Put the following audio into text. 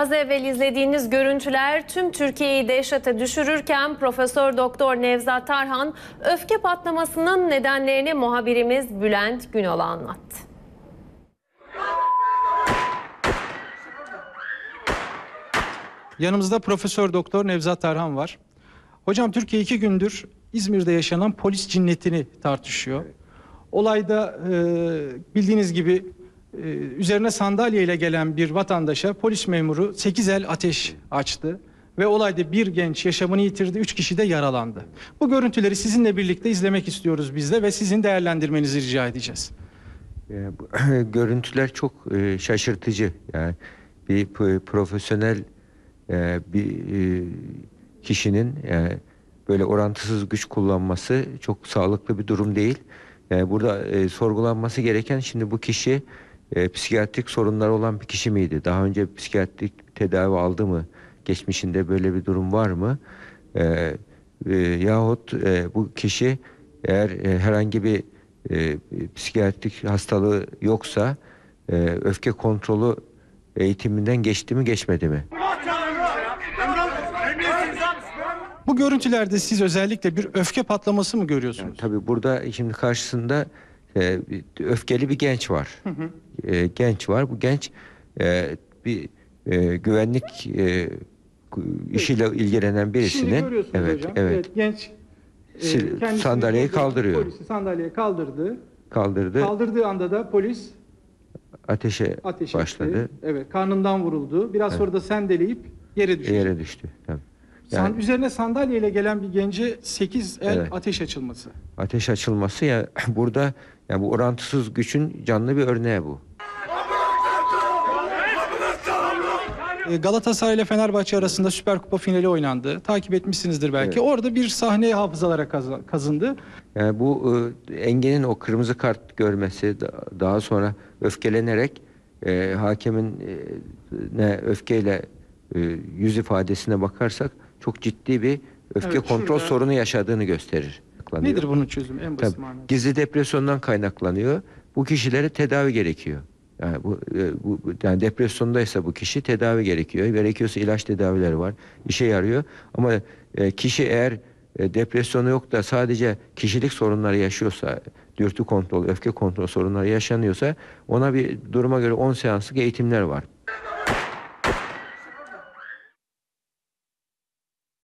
Az evvel izlediğiniz görüntüler tüm Türkiye'yi dehşete düşürürken Profesör Doktor Nevzat Tarhan öfke patlamasının nedenlerini muhabirimiz Bülent Günal'a anlattı. Yanımızda Profesör Doktor Nevzat Tarhan var. Hocam Türkiye iki gündür İzmir'de yaşanan polis cinnetini tartışıyor. Olayda e, bildiğiniz gibi e, üzerine sandalyeyle gelen bir vatandaşa polis memuru 8 el ateş açtı. Ve olayda bir genç yaşamını yitirdi, üç kişi de yaralandı. Bu görüntüleri sizinle birlikte izlemek istiyoruz biz de ve sizin değerlendirmenizi rica edeceğiz. E, bu görüntüler çok e, şaşırtıcı. Yani bir profesyonel e, bir e, kişinin böyle orantısız güç kullanması çok sağlıklı bir durum değil. Burada sorgulanması gereken şimdi bu kişi e, psikiyatrik sorunları olan bir kişi miydi? Daha önce psikiyatrik tedavi aldı mı? Geçmişinde böyle bir durum var mı? E, e, yahut e, bu kişi eğer e, herhangi bir e, psikiyatrik hastalığı yoksa e, öfke kontrolü eğitiminden geçti mi geçmedi mi? Bu görüntülerde siz özellikle bir öfke patlaması mı görüyorsunuz? Tabii burada şimdi karşısında e, öfkeli bir genç var. E, genç var. Bu genç e, bir e, güvenlik e, işiyle ilgilenen görüyorsunuz evet hocam. evet genç e, sandalyeyi kaldırıyor. Polisi sandalyeye kaldırdı. kaldırdı. Kaldırdığı anda da polis ateşe ateş başladı. etti. Evet, karnından vuruldu. Biraz sonra da sendeleyip yere düştü. Yere düştü. San- Yani üzerine sandalyeyle gelen bir gence 8 el Evet. ateş açılması. ateş açılması ya burada yani bu orantısız gücün canlı bir örneği bu. E, Galatasaray ile Fenerbahçe arasında Süper Kupa finali oynandı. Takip etmişsinizdir belki. Orada bir sahne hafızalara kaz- kazındı. Yani bu e, Engin'in o kırmızı kart görmesi da- daha sonra öfkelenerek e, hakemin e, ne öfkeyle e, yüz ifadesine bakarsak çok ciddi bir öfke Evet, kontrol şurada- sorunu yaşadığını gösterir. Nedir bunun çözümü en basit Tabii, manada? gizli depresyondan kaynaklanıyor. Bu kişilere tedavi gerekiyor. Yani bu, e, bu bu- yani depresyondaysa bu kişi tedavi gerekiyor. Gerekiyorsa ilaç tedavileri var. işe yarıyor. Ama e, kişi eğer e, depresyonu yok da sadece kişilik sorunları yaşıyorsa, dürtü kontrol, öfke kontrol sorunları yaşanıyorsa ona bir duruma göre 10 seanslık eğitimler var.